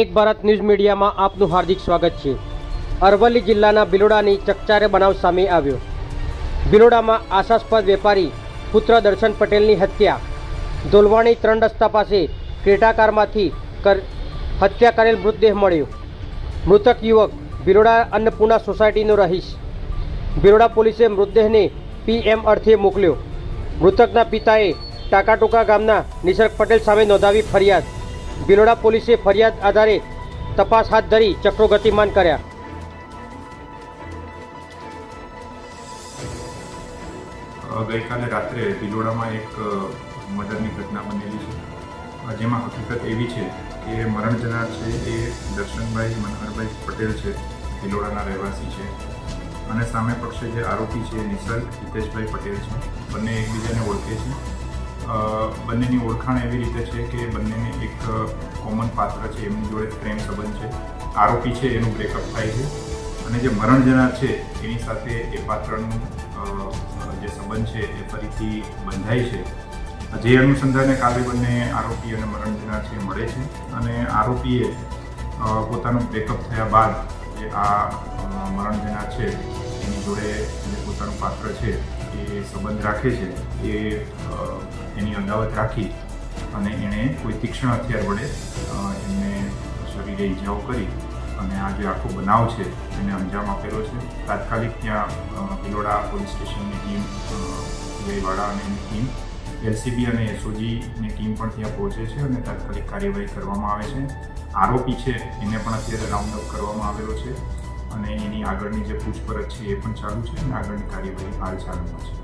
એક ભારત ન્યૂઝ મીડિયામાં આપનું હાર્દિક સ્વાગત છે. અરવલ્લી જિલ્લાના બિલોડાની ચકચારે બનાવ સામે આવ્યો. બિલોડામાં આશાસ્પદ વેપારી પુત્ર દર્શન પટેલની હત્યા. દોલવાણી ત્રણ રસ્તા પાસે ક્રેટાકારમાંથી કર, હત્યા કરેલ મૃતદેહ મળ્યો. મૃતક યુવક બિલોડા અન્નપૂર્ણા સોસાયટીનો રહીશ. બિલોડા પોલીસે મૃતદેહને પીએમ અર્થે મોકલ્યો. મૃતકના પિતાએ ટાકાટોકા ગામના નિસર્ગ પટેલ સામે નોંધાવી ફરિયાદ. બિલોડા પોલીસે ફરિયાદ આધારે તપાસ હાથ ધરી ચક્રો ગતિમાન કર્યા. ગઈકાલે રાત્રે ભિલોડામાં એક મર્ડરની ઘટના બનેલી છે. જેમાં હકીકત એવી છે કે મરણ જનાર છે એ દર્શનભાઈ મનોહરભાઈ પટેલ છે, ભિલોડાના રહેવાસી છે. અને સામે પક્ષે જે આરોપી છે નિસર્ગ હિતેશભાઈ પટેલ છે. બંને એકબીજાને ઓળખે છે. બંનેની ઓળખાણ એવી રીતે છે કે બંનેને એક કોમન પાત્ર છે, એમની જોડે પ્રેમ સંબંધ છે. આરોપી છે, એનું બ્રેકઅપ થાય છે. અને જે મરણ જનાર છે, એની સાથે એ પાત્રનું જે સંબંધ છે, એ ફરીથી બંધાય છે. જે અનુસંધાને કાલે બંને આરોપી અને મરણ જનાર છે, મળે છે. અને આરોપીએ પોતાનું બ્રેકઅપ થયા બાદ જે આ મરણજના છે એની જોડે જે પોતાનું પાત્ર છે એ સંબંધ રાખે છે એ એની અદાવત રાખી અને એણે કોઈ તીક્ષ્ણ હથિયાર વડે એમને શરીરે ઈજાઓ કરી અને આ જે આખો બનાવ છે એને અંજામ આપેલો છે. તાત્કાલિક ત્યાં અ, ભિલોડા પોલીસ સ્ટેશનની ટીમ વાડા અને એની ટીમ એલસીબી અને એસઓજીની ટીમ પણ ત્યાં પહોંચે છે અને તાત્કાલિક કાર્યવાહી કરવામાં આવે છે. આરોપી છે એને પણ અત્યારે રાઉન્ડ અપ કરવામાં આવેલો છે. અને એની આગળની જે પૂછપરછ છે એ પણ ચાલુ છે અને આગળની કાર્યવાહી હાલ ચાલુમાં છે.